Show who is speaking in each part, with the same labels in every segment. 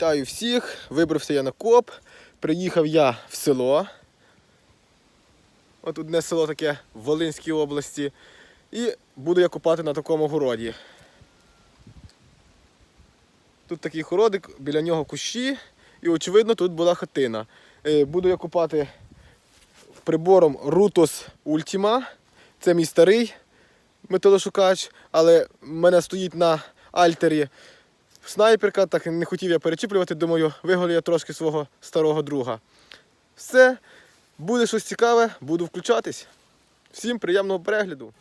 Speaker 1: Вітаю всіх! Вибрався я на коп. Приїхав я в село. От одне село таке в Волинській області. І буду я копати на такому городі. Тут такий городик, біля нього кущі, і очевидно тут була хатина. Е, Буду я копати прибором Rutus Ultima. Це мій старий металошукач, але в мене стоїть на альтері снайперка, так не хотів я перечіплювати, думаю, виголю я трошки свого старого друга. Все, буде щось цікаве, буду включатись. Всім приємного перегляду.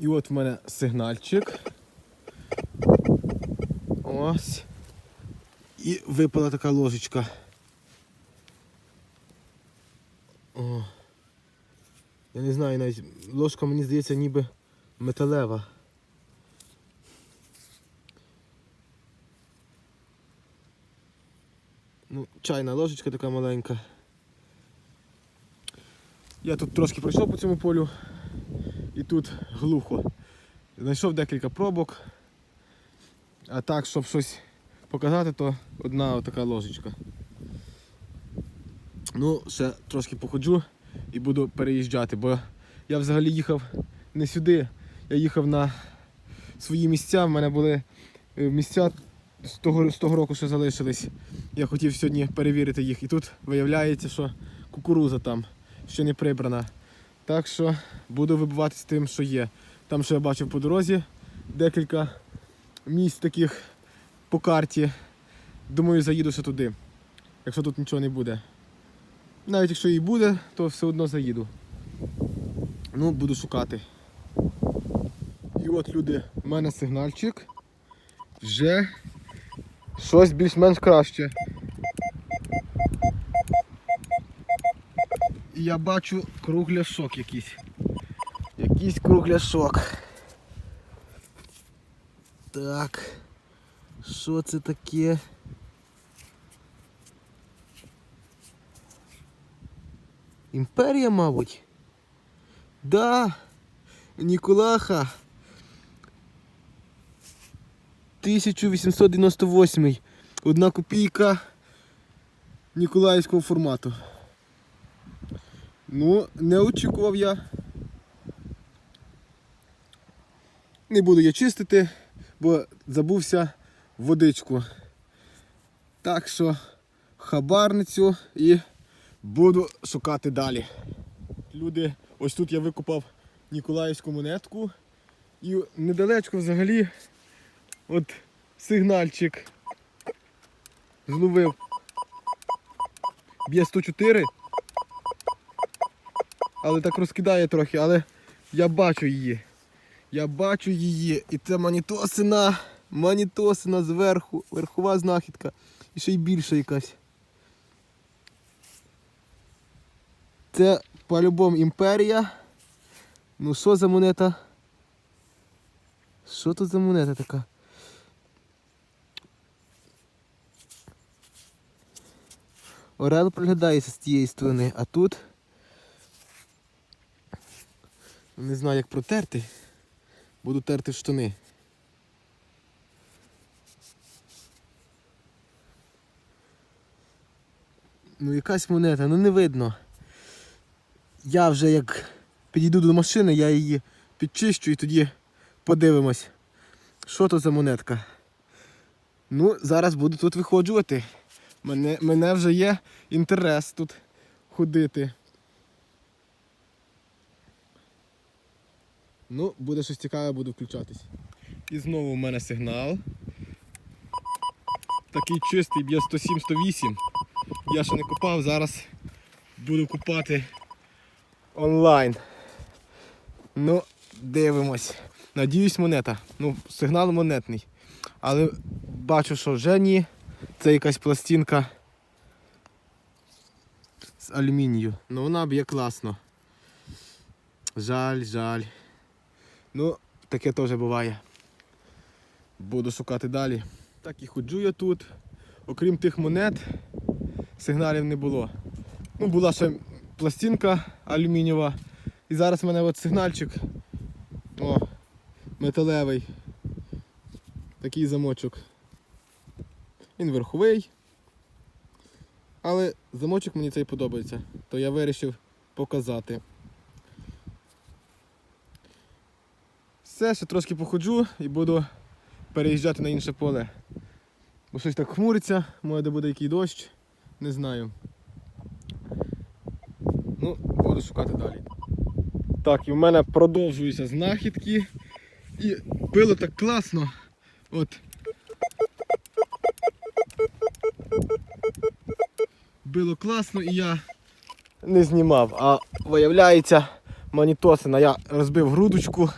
Speaker 1: І от в мене сигнальчик. Ось. І випала така ложечка. О. Я не знаю навіть, ложка мені здається ніби металева. Ну, чайна ложечка така маленька. Я тут трошки пройшов по цьому полю і тут глухо. Знайшов декілька пробок. А так, щоб щось показати, то одна така ложечка. Ну, ще трошки походжу і буду переїжджати, бо я взагалі їхав не сюди, я їхав на свої місця. В мене були е, місця з того, з того року, що залишились. Я хотів сьогодні перевірити їх. І тут виявляється, що кукуруза там ще не прибрана. Так що буду вибивати з тим, що є. Там, що я бачив по дорозі, декілька місць таких по карті. Думаю, заїду ще туди, якщо тут нічого не буде. Навіть якщо і буде, то все одно заїду. Ну, буду шукати. І от люди, в мене сигнальчик. Вже щось більш-менш краще. І я бачу кругляшок якийсь. Якийсь кругляшок. Так. Що це таке? Імперія, мабуть. Да. Ніколаха. 1898. Одна копійка Ніколаївського формату. Ну, не очікував я. Не буду я чистити, бо забувся водичку. Так що хабарницю і буду шукати далі. Люди, ось тут я викопав Ніколаївську монетку. І недалечко взагалі от сигнальчик зловив. Б'є 104. Але так розкидає трохи, але я бачу її. Я бачу її. І це манітосина. Манітосина зверху. Верхова знахідка. І ще й більша якась. Це по-любому імперія. Ну що за монета? Що тут за монета така? Орел проглядається з тієї сторони, а тут не знаю як протерти. Буду терти штани. Ну якась монета, ну не видно. Я вже як підійду до машини, я її підчищу і тоді подивимось, що то за монетка. Ну, зараз буду тут виходжувати. Мене, мене вже є інтерес тут ходити. Ну, буде щось цікаве, буду включатись. І знову у мене сигнал. Такий чистий, б'є 107-108. Я ще не купав, зараз буду купати онлайн. Ну, дивимось. Надіюсь, монета. Ну, сигнал монетний. Але бачу, що вже ні. Це якась пластинка з алюмінію. Ну вона б'є класно. Жаль, жаль. Ну, таке теж буває. Буду шукати далі. Так і ходжу я тут. Окрім тих монет, сигналів не було. Ну, була ще пластинка алюмінієва. І зараз в мене от сигнальчик. О, металевий. Такий замочок. Він верховий. Але замочок мені цей подобається, то я вирішив показати. Все, ще трошки походжу і буду переїжджати на інше поле. Бо щось так хмуриться, може де буде який дощ, не знаю. Ну, буду шукати далі. Так, і в мене продовжуються знахідки. І било так класно. От. Било класно і я не знімав, а виявляється, манітосина я розбив грудочку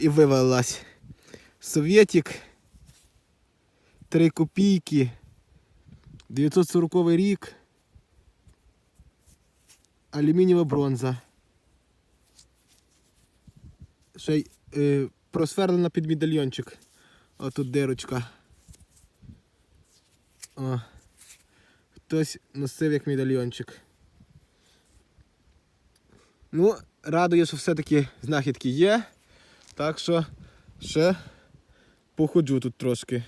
Speaker 1: і вивалилась. Совєтік. 3 копійки. 940 рік. Алюмінієва бронза. Ще й е, просверлена під медальйончик. Отут дирочка. О. Хтось носив як медальйончик. Ну, радує, що все-таки знахідки є. Так що ще походжу тут трошки.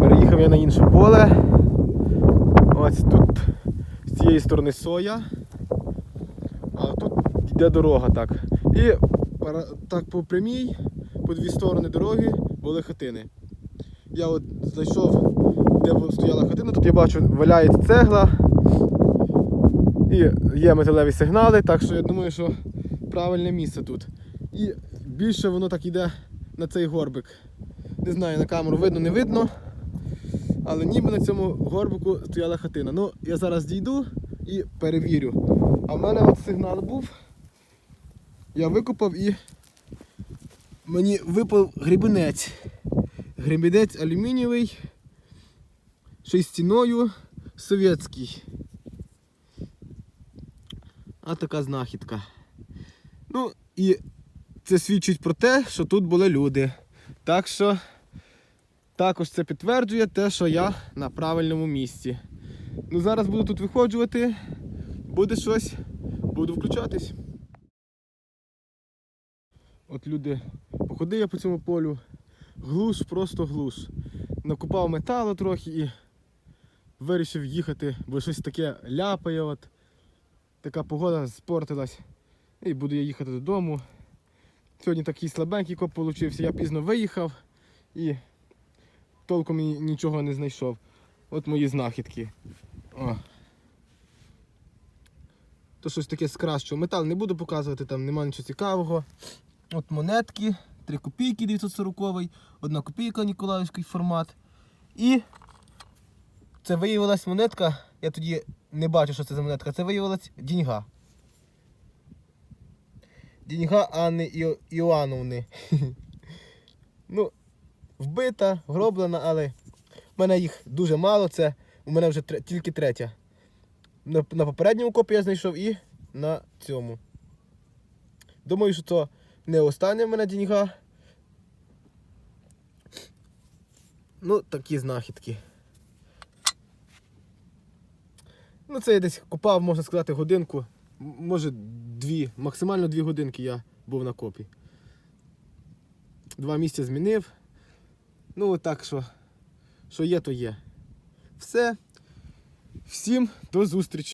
Speaker 1: Переїхав я на інше поле. Ось тут з цієї сторони соя. А тут йде дорога так. І так по прямій, по дві сторони дороги були хатини. Я от знайшов, де стояла хатина, тут я бачу, валяється цегла. І є металеві сигнали, так що я думаю, що правильне місце тут. І більше воно так йде на цей горбик. Не знаю, на камеру видно, не видно. Але ніби на цьому горбику стояла хатина. Ну, я зараз дійду і перевірю. А в мене от сигнал був. Я викопав і мені випав грібенець. Гребінець алюмінієвий, ще й стіною совєтський. А така знахідка. Ну і це свідчить про те, що тут були люди. Так що також це підтверджує те, що я на правильному місці. Ну зараз буду тут виходжувати, буде щось, буду включатись. От люди, походив я по цьому полю, глуш, просто глуш. Накупав металу трохи і вирішив їхати, бо щось таке ляпає. От. Така погода спортилась. І буду я їхати додому. Сьогодні такий слабенький коп получився. Я пізно виїхав і толком нічого не знайшов. От мої знахідки. О. То щось таке з кращого. Метал не буду показувати, там нема нічого цікавого. От монетки, 3 копійки 940, 1 копійка Ніколаївський формат. І це виявилась монетка, я тоді не бачу, що це за монетка, це виявилась діньга. Діньга Анни Іо- Іоанновни. ну, вбита, гроблена, але в мене їх дуже мало, це у мене вже тре- тільки третя. На, на попередньому копі я знайшов і на цьому. Думаю, що це не остання в мене діньга. Ну, такі знахідки. Ну, це я десь копав, можна сказати, годинку. Може дві, максимально дві годинки я був на копі. Два місця змінив. Ну, так що, що є, то є. Все. Всім до зустрічі.